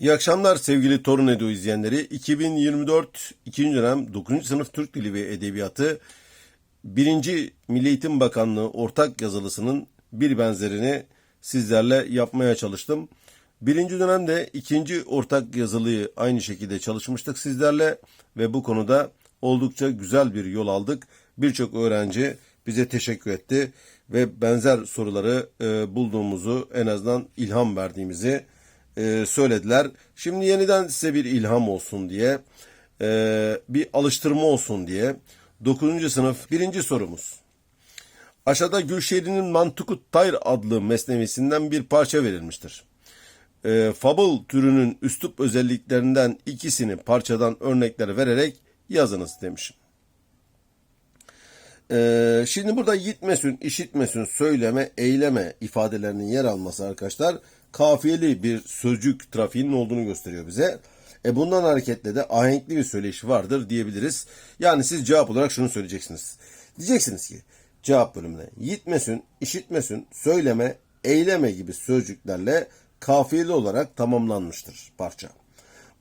İyi akşamlar sevgili Torun Edu izleyenleri. 2024 2. dönem 9. sınıf Türk Dili ve Edebiyatı 1. Milli Eğitim Bakanlığı ortak yazılısının bir benzerini sizlerle yapmaya çalıştım. Birinci dönemde ikinci ortak yazılıyı aynı şekilde çalışmıştık sizlerle ve bu konuda oldukça güzel bir yol aldık. Birçok öğrenci bize teşekkür etti ve benzer soruları e, bulduğumuzu en azından ilham verdiğimizi e, söylediler. Şimdi yeniden size bir ilham olsun diye, e, bir alıştırma olsun diye 9. sınıf birinci sorumuz. Aşağıda Gülşehir'in Mantukut Tayr adlı mesnevisinden bir parça verilmiştir. E, fable türünün üslup özelliklerinden ikisini parçadan örnekler vererek yazınız demişim. Ee, şimdi burada gitmesin, işitmesin, söyleme, eyleme ifadelerinin yer alması arkadaşlar kafiyeli bir sözcük trafiğinin olduğunu gösteriyor bize. E bundan hareketle de ahenkli bir söyleyiş vardır diyebiliriz. Yani siz cevap olarak şunu söyleyeceksiniz. Diyeceksiniz ki cevap bölümüne gitmesin, işitmesin, söyleme, eyleme gibi sözcüklerle kafiyeli olarak tamamlanmıştır parça.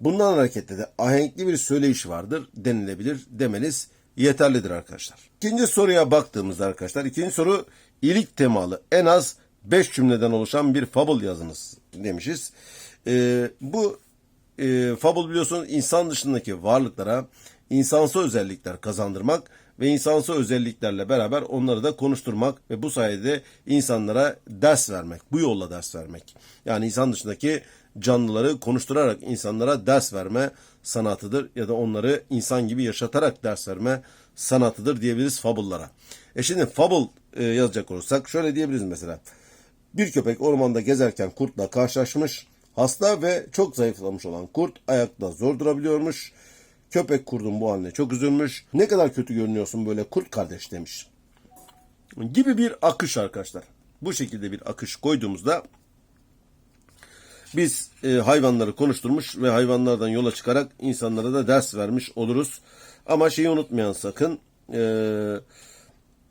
Bundan hareketle de ahenkli bir söyleyiş vardır denilebilir demeniz yeterlidir arkadaşlar. İkinci soruya baktığımızda arkadaşlar ikinci soru iyilik temalı en az 5 cümleden oluşan bir fable yazınız demişiz. Ee, bu e, fable biliyorsunuz insan dışındaki varlıklara insansı özellikler kazandırmak ve insansı özelliklerle beraber onları da konuşturmak ve bu sayede insanlara ders vermek, bu yolla ders vermek. Yani insan dışındaki canlıları konuşturarak insanlara ders verme sanatıdır ya da onları insan gibi yaşatarak ders verme sanatıdır diyebiliriz fable'lara. E şimdi fable e, yazacak olursak şöyle diyebiliriz mesela. Bir köpek ormanda gezerken kurtla karşılaşmış. Hasta ve çok zayıflamış olan kurt ayakta zor durabiliyormuş. Köpek kurdun bu haline çok üzülmüş. Ne kadar kötü görünüyorsun böyle kurt kardeş demiş. Gibi bir akış arkadaşlar. Bu şekilde bir akış koyduğumuzda biz e, hayvanları konuşturmuş ve hayvanlardan yola çıkarak insanlara da ders vermiş oluruz. Ama şeyi unutmayan sakın e,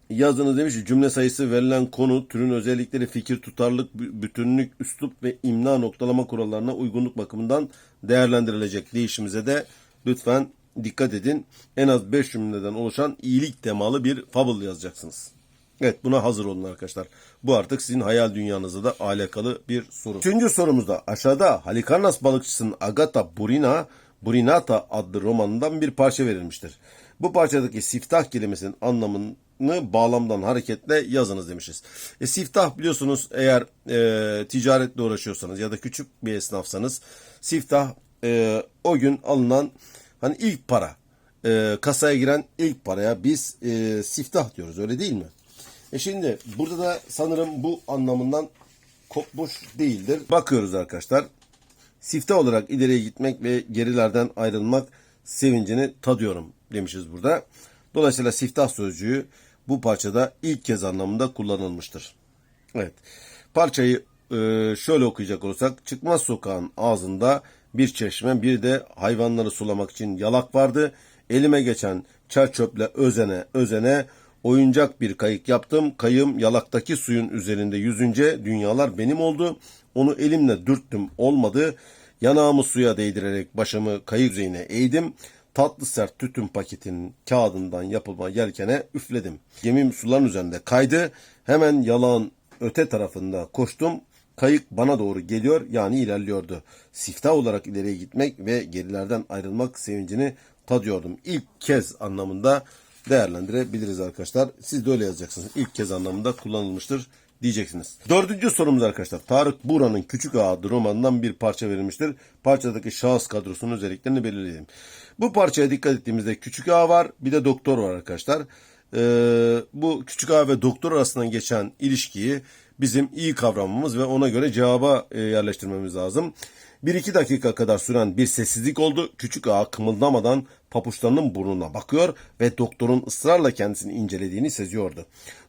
yazınız demiş ki cümle sayısı verilen konu, türün özellikleri, fikir, tutarlılık, bütünlük, üslup ve imla noktalama kurallarına uygunluk bakımından değerlendirilecek değişimize de lütfen dikkat edin. En az 5 cümleden oluşan iyilik temalı bir fable yazacaksınız. Evet buna hazır olun arkadaşlar. Bu artık sizin hayal dünyanızla da alakalı bir soru. Üçüncü sorumuzda aşağıda Halikarnas balıkçısının Agata Burina, Burinata adlı romanından bir parça verilmiştir. Bu parçadaki siftah kelimesinin anlamını bağlamdan hareketle yazınız demişiz. E, siftah biliyorsunuz eğer e, ticaretle uğraşıyorsanız ya da küçük bir esnafsanız siftah e, o gün alınan hani ilk para e, kasaya giren ilk paraya biz e, siftah diyoruz öyle değil mi? E şimdi burada da sanırım bu anlamından kopmuş değildir. Bakıyoruz arkadaşlar. Sifte olarak ileriye gitmek ve gerilerden ayrılmak sevincini tadıyorum demişiz burada. Dolayısıyla siftah sözcüğü bu parçada ilk kez anlamında kullanılmıştır. Evet. Parçayı e, şöyle okuyacak olursak çıkmaz sokağın ağzında bir çeşme bir de hayvanları sulamak için yalak vardı. Elime geçen çer çöple özene özene oyuncak bir kayık yaptım. Kayığım yalaktaki suyun üzerinde yüzünce dünyalar benim oldu. Onu elimle dürttüm olmadı. Yanağımı suya değdirerek başımı kayık yüzeyine eğdim. Tatlı sert tütün paketinin kağıdından yapılma yelkene üfledim. Gemim suların üzerinde kaydı. Hemen yalağın öte tarafında koştum. Kayık bana doğru geliyor yani ilerliyordu. Siftah olarak ileriye gitmek ve gerilerden ayrılmak sevincini tadıyordum. İlk kez anlamında değerlendirebiliriz arkadaşlar. Siz de öyle yazacaksınız. İlk kez anlamında kullanılmıştır diyeceksiniz. Dördüncü sorumuz arkadaşlar. Tarık Buran'ın Küçük Ağa adlı romanından bir parça verilmiştir. Parçadaki şahıs kadrosunun özelliklerini belirleyelim. Bu parçaya dikkat ettiğimizde Küçük Ağa var bir de doktor var arkadaşlar. Ee, bu Küçük Ağa ve doktor arasından geçen ilişkiyi bizim iyi kavramamız ve ona göre cevaba e, yerleştirmemiz lazım. Bir iki dakika kadar süren bir sessizlik oldu. Küçük ağa kımıldamadan papuçlarının burnuna bakıyor ve doktorun ısrarla kendisini incelediğini seziyordu.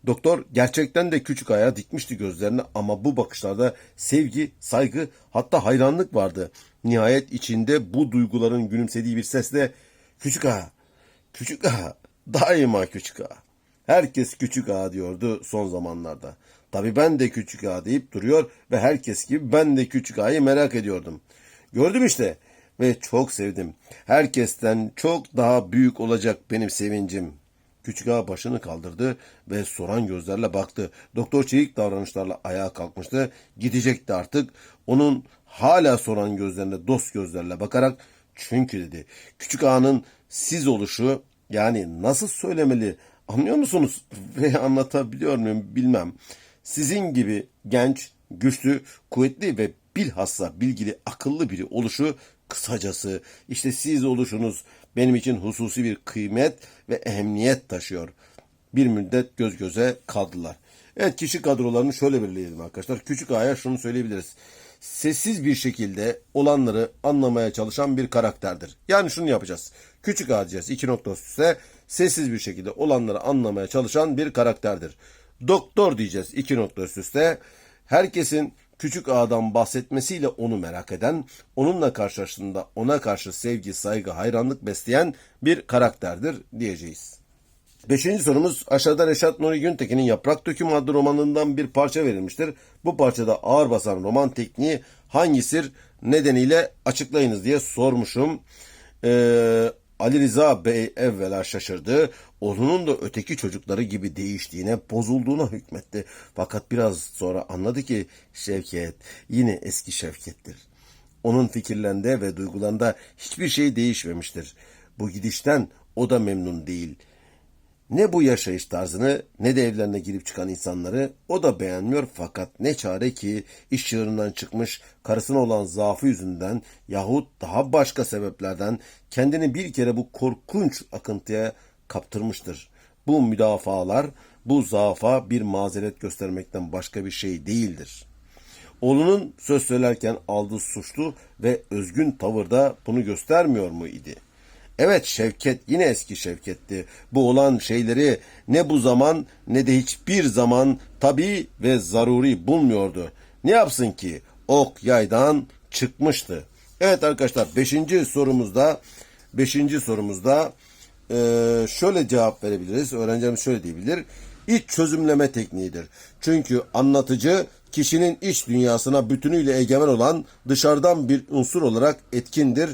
Doktor gerçekten de küçük ağa dikmişti gözlerini ama bu bakışlarda sevgi, saygı hatta hayranlık vardı. Nihayet içinde bu duyguların gülümsediği bir sesle küçük ağa, küçük ağa, daima küçük ağa. Herkes küçük ağa diyordu son zamanlarda. Tabi ben de küçük ağa deyip duruyor ve herkes gibi ben de küçük ağayı merak ediyordum. Gördüm işte ve çok sevdim. Herkesten çok daha büyük olacak benim sevincim. Küçük ağa başını kaldırdı ve soran gözlerle baktı. Doktor çelik davranışlarla ayağa kalkmıştı. Gidecekti artık. Onun hala soran gözlerine dost gözlerle bakarak çünkü dedi. Küçük ağanın siz oluşu yani nasıl söylemeli anlıyor musunuz? Ve anlatabiliyor muyum bilmem. Sizin gibi genç, güçlü, kuvvetli ve bilhassa bilgili, akıllı biri oluşu kısacası işte siz oluşunuz benim için hususi bir kıymet ve ehemmiyet taşıyor. Bir müddet göz göze kaldılar. Evet kişi kadrolarını şöyle belirleyelim arkadaşlar. Küçük A'ya şunu söyleyebiliriz. Sessiz bir şekilde olanları anlamaya çalışan bir karakterdir. Yani şunu yapacağız. Küçük A diyeceğiz. İki nokta üstüne sessiz bir şekilde olanları anlamaya çalışan bir karakterdir. Doktor diyeceğiz. iki nokta üst üste. Herkesin küçük ağadan bahsetmesiyle onu merak eden, onunla karşılaştığında ona karşı sevgi, saygı, hayranlık besleyen bir karakterdir diyeceğiz. Beşinci sorumuz aşağıda Reşat Nuri Güntekin'in Yaprak Dökümü adlı romanından bir parça verilmiştir. Bu parçada ağır basan roman tekniği hangisidir nedeniyle açıklayınız diye sormuşum. Ee, Ali Rıza Bey evvela şaşırdı. Oğlunun da öteki çocukları gibi değiştiğine, bozulduğuna hükmetti. Fakat biraz sonra anladı ki Şevket yine eski Şevket'tir. Onun fikirlerinde ve duygularında hiçbir şey değişmemiştir. Bu gidişten o da memnun değil. Ne bu yaşayış tarzını ne de evlerine girip çıkan insanları o da beğenmiyor fakat ne çare ki iş çığırından çıkmış karısına olan zaafı yüzünden yahut daha başka sebeplerden kendini bir kere bu korkunç akıntıya kaptırmıştır. Bu müdafalar bu zaafa bir mazeret göstermekten başka bir şey değildir. Oğlunun söz söylerken aldığı suçlu ve özgün tavırda bunu göstermiyor mu idi? Evet Şevket yine eski Şevket'ti. Bu olan şeyleri ne bu zaman ne de hiçbir zaman tabii ve zaruri bulmuyordu. Ne yapsın ki? Ok yaydan çıkmıştı. Evet arkadaşlar beşinci sorumuzda beşinci sorumuzda eee, şöyle cevap verebiliriz. Öğrencimiz şöyle diyebilir. İç çözümleme tekniğidir. Çünkü anlatıcı kişinin iç dünyasına bütünüyle egemen olan dışarıdan bir unsur olarak etkindir.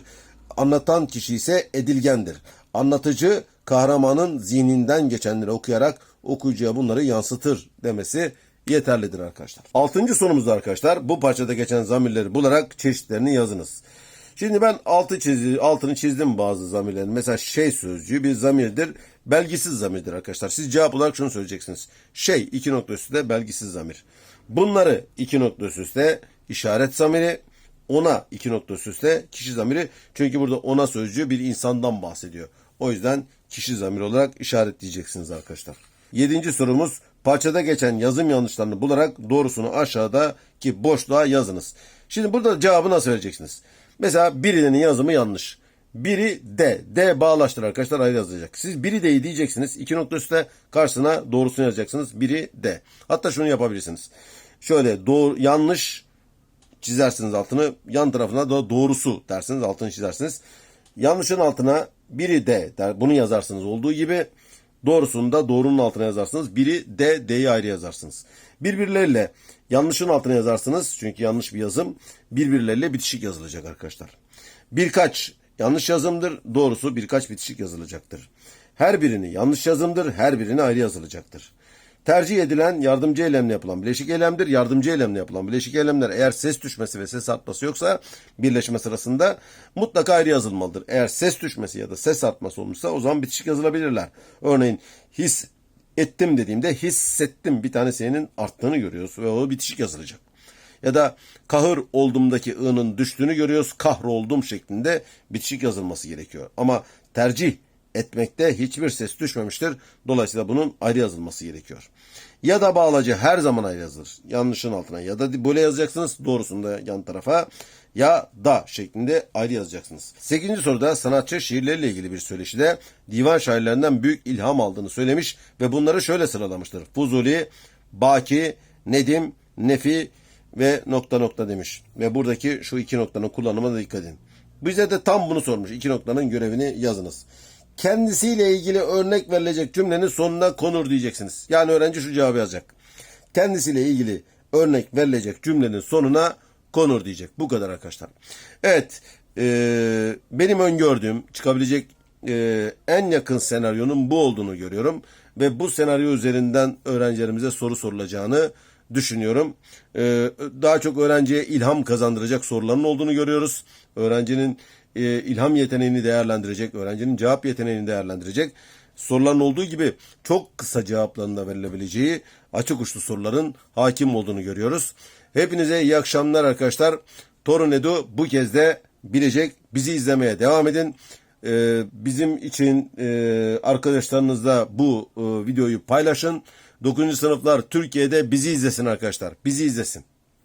Anlatan kişi ise edilgendir. Anlatıcı kahramanın zihninden geçenleri okuyarak okuyucuya bunları yansıtır demesi yeterlidir arkadaşlar. Altıncı sorumuzda arkadaşlar bu parçada geçen zamirleri bularak çeşitlerini yazınız. Şimdi ben altı çizi, altını çizdim bazı zamirlerin. Mesela şey sözcüğü bir zamirdir. Belgisiz zamirdir arkadaşlar. Siz cevap olarak şunu söyleyeceksiniz. Şey iki nokta üstte belgisiz zamir. Bunları iki nokta üstte işaret zamiri, ona iki nokta üst üste kişi zamiri. Çünkü burada ona sözcüğü bir insandan bahsediyor. O yüzden kişi zamiri olarak işaretleyeceksiniz arkadaşlar. Yedinci sorumuz parçada geçen yazım yanlışlarını bularak doğrusunu aşağıdaki boşluğa yazınız. Şimdi burada cevabı nasıl vereceksiniz? Mesela birinin yazımı yanlış. Biri D. D bağlaştır arkadaşlar ayrı yazacak. Siz biri D'yi diyeceksiniz. İki nokta üstte karşısına doğrusunu yazacaksınız. Biri D. Hatta şunu yapabilirsiniz. Şöyle doğru, yanlış çizersiniz altını. Yan tarafına da doğrusu dersiniz altını çizersiniz. Yanlışın altına biri D der. Bunu yazarsınız olduğu gibi. Doğrusunu da doğrunun altına yazarsınız. Biri D, D'yi ayrı yazarsınız. Birbirleriyle yanlışın altına yazarsınız. Çünkü yanlış bir yazım. Birbirleriyle bitişik yazılacak arkadaşlar. Birkaç yanlış yazımdır. Doğrusu birkaç bitişik yazılacaktır. Her birini yanlış yazımdır. Her birini ayrı yazılacaktır. Tercih edilen yardımcı eylemle yapılan bileşik eylemdir. Yardımcı eylemle yapılan bileşik eylemler eğer ses düşmesi ve ses artması yoksa birleşme sırasında mutlaka ayrı yazılmalıdır. Eğer ses düşmesi ya da ses artması olmuşsa o zaman bitişik yazılabilirler. Örneğin his ettim dediğimde hissettim bir tane senin arttığını görüyoruz ve o bitişik yazılacak. Ya da kahır olduğumdaki ı'nın düştüğünü görüyoruz. Kahroldum şeklinde bitişik yazılması gerekiyor. Ama tercih etmekte hiçbir ses düşmemiştir. Dolayısıyla bunun ayrı yazılması gerekiyor. Ya da bağlacı her zaman ayrı yazılır. Yanlışın altına ya da böyle yazacaksınız doğrusunu da yan tarafa ya da şeklinde ayrı yazacaksınız. 8. soruda sanatçı şiirleriyle ilgili bir söyleşide divan şairlerinden büyük ilham aldığını söylemiş ve bunları şöyle sıralamıştır. Fuzuli, Baki, Nedim, Nefi ve nokta nokta demiş. Ve buradaki şu iki noktanın kullanımına dikkat edin. Bize de tam bunu sormuş. İki noktanın görevini yazınız kendisiyle ilgili örnek verilecek cümlenin sonuna konur diyeceksiniz. Yani öğrenci şu cevabı yazacak. Kendisiyle ilgili örnek verilecek cümlenin sonuna Konur diyecek. Bu kadar arkadaşlar. Evet. e, benim öngördüğüm çıkabilecek e, en yakın senaryonun bu olduğunu görüyorum. Ve bu senaryo üzerinden öğrencilerimize soru sorulacağını düşünüyorum. E, daha çok öğrenciye ilham kazandıracak soruların olduğunu görüyoruz. Öğrencinin ilham yeteneğini değerlendirecek, öğrencinin cevap yeteneğini değerlendirecek soruların olduğu gibi çok kısa cevapların da verilebileceği açık uçlu soruların hakim olduğunu görüyoruz. Hepinize iyi akşamlar arkadaşlar. Torun Edu bu kez de bilecek. Bizi izlemeye devam edin. Ee, bizim için e, arkadaşlarınızla bu e, videoyu paylaşın. 9. sınıflar Türkiye'de bizi izlesin arkadaşlar. Bizi izlesin.